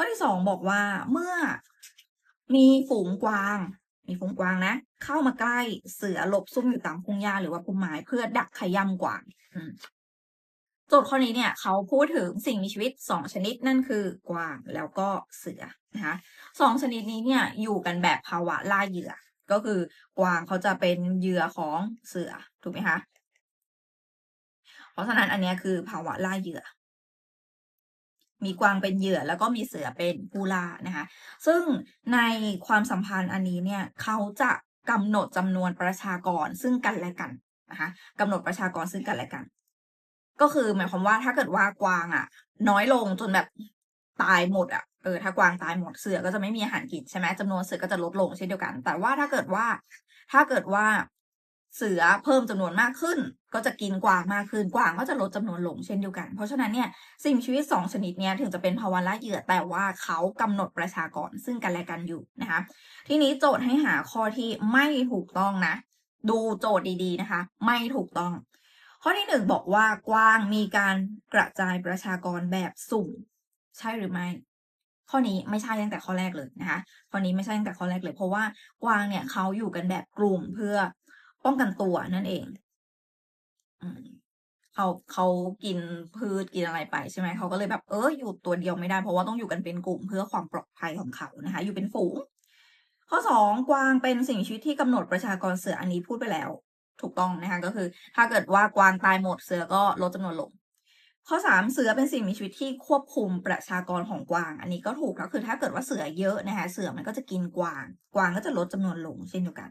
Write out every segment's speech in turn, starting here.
ข้อที่สองบอกว่าเมื่อมีฝูงกวาง มีฝูงกวางนะ เข้ามาใกล้เสือหลบซุ่มอยู่ตามพงหญ้าหรือว่าพุ่มไม้เพื่อดักขย่ำกวางโจทย์ข้อนี้เนี่ย เขาพูดถึงสิ่งมีชีวิตสองชนิดนั่นคือกวางแล้วก็เสือนะคะสองชนิดนี้เนี่ยอยู่กันแบบภาวะล่าเหยื่อ ก็คือกวางเขาจะเป็นเหยื่อของเสือถูกไหมคะเพราะฉะนั้นอันนี้คือภาวะล่าเหยื่อ มีกวางเป็นเหยื่อแล้วก็มีเสือเป็นผู้ล่านะคะ ซึ่งในความสัมพันธ์อันนี้เนี่ยเขาจะกำหนดจำนวนประชากรซึ่งกันและกันนะคะกำหนดประชากรซึ่งกันและกัน ก็คือหมายความว่าถ้าเกิดว่ากวางอะ น้อยลงจนแบบตายหมดอะเออถ้ากวางตายหมดเสือก็จะไม่มีอาหารกินใช่ไหมจำนวนเสือก็จะลดลงเช่นเดียวกัน แต่ว่าถ้าเกิดว่า ถ้าเกิดว่า เสือเพิ่มจำนวนมากขึ้น ก็จะกินกวางมากขึ้นกวางก็จะลดจำนวนลงเช่นเดียวกัน เพราะฉะนั้นเนี่ยสิ่งชีวิตสองชนิดเนี้ยถึงจะเป็นภาวะล่าเหยื่อแต่ว่าเขากำหนดประชากรซึ่งกันและกันอยู่นะคะทีนี้โจทย์ให้หาข้อที่ไม่ถูกต้องนะ ดูโจทย์ดีๆนะคะ ไม่ถูกต้อง ข้อที่หนึ่งบอกว่ากวางมีการกระจายประชากรแบบสุ่มใช่หรือไม่ข้อนี้ไม่ใช่ตั้งแต่ข้อแรกเลยนะคะ ข้อนี้ไม่ใช่ตั้งแต่ข้อแรกเลย เพราะว่ากวางเนี่ยเขาอยู่กันแบบกลุ่มเพื่อ ป้องกันตัวนั่นเองอเขาเขากินพืชกินอะไรไปใช่ไหมเขาก็เลยแบบเอออยู่ตัวเดียวไม่ได้เพราะว่าต้องอยู่กันเป็นกลุ่มเพื่อความปลอดภัยของเขานะคะ อยู่เป็นฝูง ข้อสองกวางเป็นสิ่งมีชีวิตที่กำหนดประชากรเสืออันนี้พูดไปแล้ว ถูกต้องนะคะก็คือ ถ้าเกิดว่ากวางตายหมดเสือก็ลดจำนวนลงข้อสามเสือเป็นสิ่งมีชีวิตที่ควบคุมประชากรของกวาง อันนี้ก็ถูกก็คือถ้าเกิดว่าเสือเยอะนะคะเสือมันก็จะกินกวาง กวางก็จะลดจำนวนลงเช่นเดียวกัน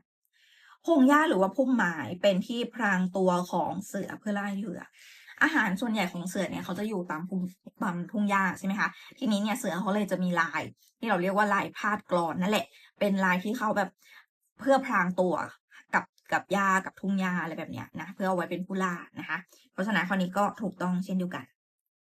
พงหญ้าหรือว่าพุ่มไม้เป็นที่พรางตัวของเสือเพื่อล่าเหยื่ออาหารส่วนใหญ่ของเสือเนี่ยเขาจะอยู่ตามพุ่มตามทุ่งหญ้าใช่ไหมคะทีนี้เนี่ยเสือเขาเลยจะมีลาย ที่เราเรียกว่าลายพาดกรอนนั่นแหละ เป็นลายที่เขาแบบเพื่อพรางตัวกับกับหญ้ากับทุ่งหญ้าอะไรแบบเนี้ยนะเพื่อเอาไว้เป็นผู้ล่านะคะ เพราะฉะนั้นข้อนี้ก็ถูกต้องเช่นเดียวกัน